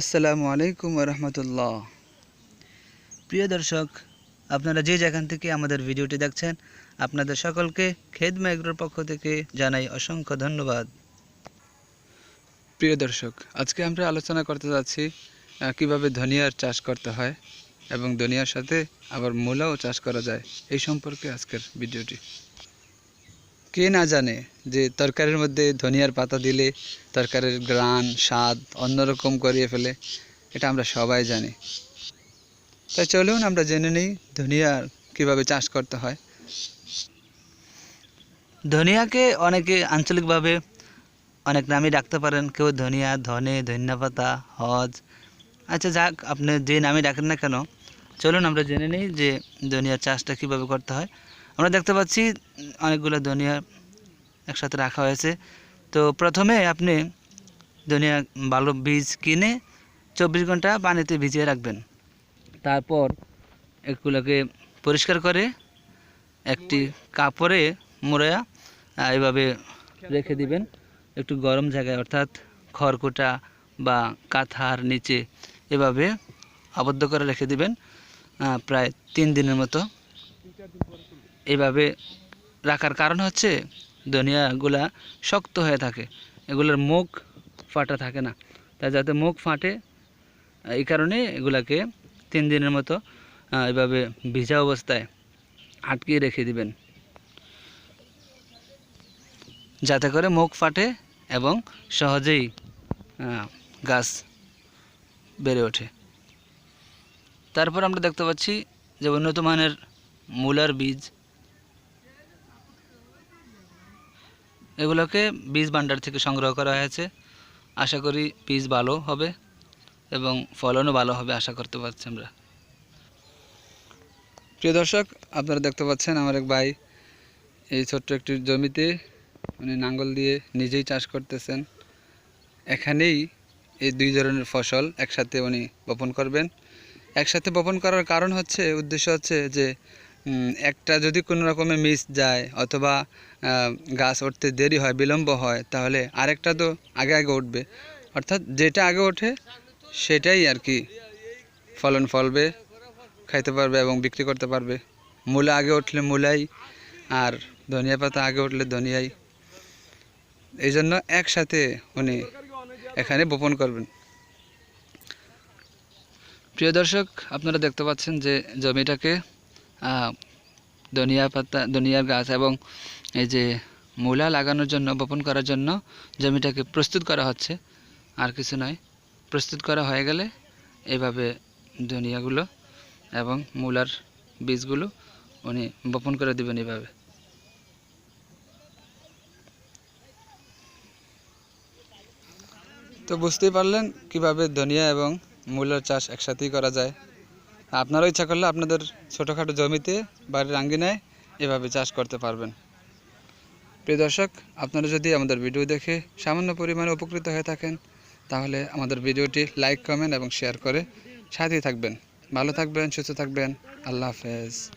আসসালামু আলাইকুম রহমতুল্লাহ। প্রিয় দর্শক, আপনারা যে যেখান থেকে আমাদের ভিডিওটি দেখছেন, আপনাদের সকলকে খেদ ম্যাগ্রোর পক্ষ থেকে জানাই অসংখ্য ধন্যবাদ। প্রিয় দর্শক, আজকে আমরা আলোচনা করতে যাচ্ছি কীভাবে ধনিয়ার চাষ করতে হয় এবং ধনিয়ার সাথে আবার মূলাও চাষ করা যায়, এই সম্পর্কে আজকের ভিডিওটি। কে না জানে যে তরকারির মধ্যে ধনিয়ার পাতা দিলে তরকারির গ্রান, স্বাদ অন্যরকম করিয়ে ফেলে, এটা আমরা সবাই জানি। তাই চলুন আমরা জেনে নিই ধনিয়ার কীভাবে চাষ করতে হয়। ধনিয়াকে অনেকে আঞ্চলিকভাবে অনেক নামই ডাকতে পারেন, কেউ ধনিয়া, ধনে, ধনিয়া পাতা, হজ। আচ্ছা যাক, আপনি যে নামে ডাকেন না কেন, চলুন আমরা জেনে নিই যে ধনিয়ার চাষটা কীভাবে করতে হয়। আমরা দেখতে পাচ্ছি অনেকগুলো ধনিয়া একসাথে রাখা হয়েছে। তো প্রথমে আপনি ধনিয়া ভালো বীজ কিনে চব্বিশ ঘণ্টা পানিতে ভিজিয়ে রাখবেন। তারপর এগুলোকে পরিষ্কার করে একটি কাপড়ে মোড়া এভাবে রেখে দিবেন। একটু গরম জায়গায়, অর্থাৎ খড়কুটা বা কাঁথার নিচে এভাবে আবদ্ধ করে রেখে দিবেন প্রায় তিন দিনের মতো। এইভাবে রাখার কারণ হচ্ছে ধনিয়াগুলা শক্ত হয়ে থাকে। এগুলোর মুখ ফাটা থাকে না। তাই যাতে মুখ ফাটে, এই কারণে এগুলাকে তিন দিনের মতো এভাবে ভিজা অবস্থায় আটকিয়ে রেখে দিবেন। যাতে করে মুখ ফাটে এবং সহজেই গাছ বেড়ে ওঠে। তারপর আমরা দেখতে পাচ্ছি যে উন্নত মানের মূলার বীজ এগুলোকে বীজ ভাণ্ডার থেকে সংগ্রহ করা হয়েছে। আশা করি বীজ ভালো হবে এবং ফলনও ভালো হবে, আশা করতে পারছি আমরা। প্রিয় দর্শক, আপনারা দেখতে পাচ্ছেন আমার এক ভাই এই ছোট্ট একটি জমিতে উনি নাঙ্গল দিয়ে নিজেই চাষ করতেছেন। এখানেই এই দুই ধরনের ফসল একসাথে উনি বপন করবেন। একসাথে বপন করার কারণ হচ্ছে, উদ্দেশ্য হচ্ছে যে একটা যদি কোনো রকমে মিস যায় অথবা গাছ উঠতে দেরি হয়, বিলম্ব হয়, তাহলে আরেকটা তো আগে আগে উঠবে। অর্থাৎ যেটা আগে ওঠে, সেটাই আর কি ফলন ফলবে, খাইতে পারবে এবং বিক্রি করতে পারবে। মূলা আগে উঠলে মূলাই, আর ধনিয়া পাতা আগে উঠলে ধনিয়াই। এই জন্য একসাথে উনি এখানে বপন করবেন। প্রিয় দর্শক, আপনারা দেখতে পাচ্ছেন যে জমিটাকে ধনিয়া পাতা, ধনিয়ার গাছ এবং এই যে মূলা লাগানোর জন্য, বপন করার জন্য জমিটাকে প্রস্তুত করা হচ্ছে। আর কিছু নয়, প্রস্তুত করা হয়ে গেলে এইভাবে ধনিয়াগুলো এবং মূলার বীজগুলো উনি বপন করে দেবেন এভাবে। তো বুঝতেই পারলেন কীভাবে ধনিয়া এবং মূলার চাষ একসাথেই করা যায়। আপনারও ইচ্ছা করলে আপনাদের ছোটোখাটো জমিতে বাড়ির আঙ্গিনায় এভাবে চাষ করতে পারবেন। প্রিয় দর্শক, আপনারা যদি আমাদের ভিডিও দেখে সামান্য পরিমাণে উপকৃত হয়ে থাকেন, তাহলে আমাদের ভিডিওটি লাইক, কমেন্ট এবং শেয়ার করে সাথেই থাকবেন। ভালো থাকবেন, সুস্থ থাকবেন। আল্লাহ হাফেজ।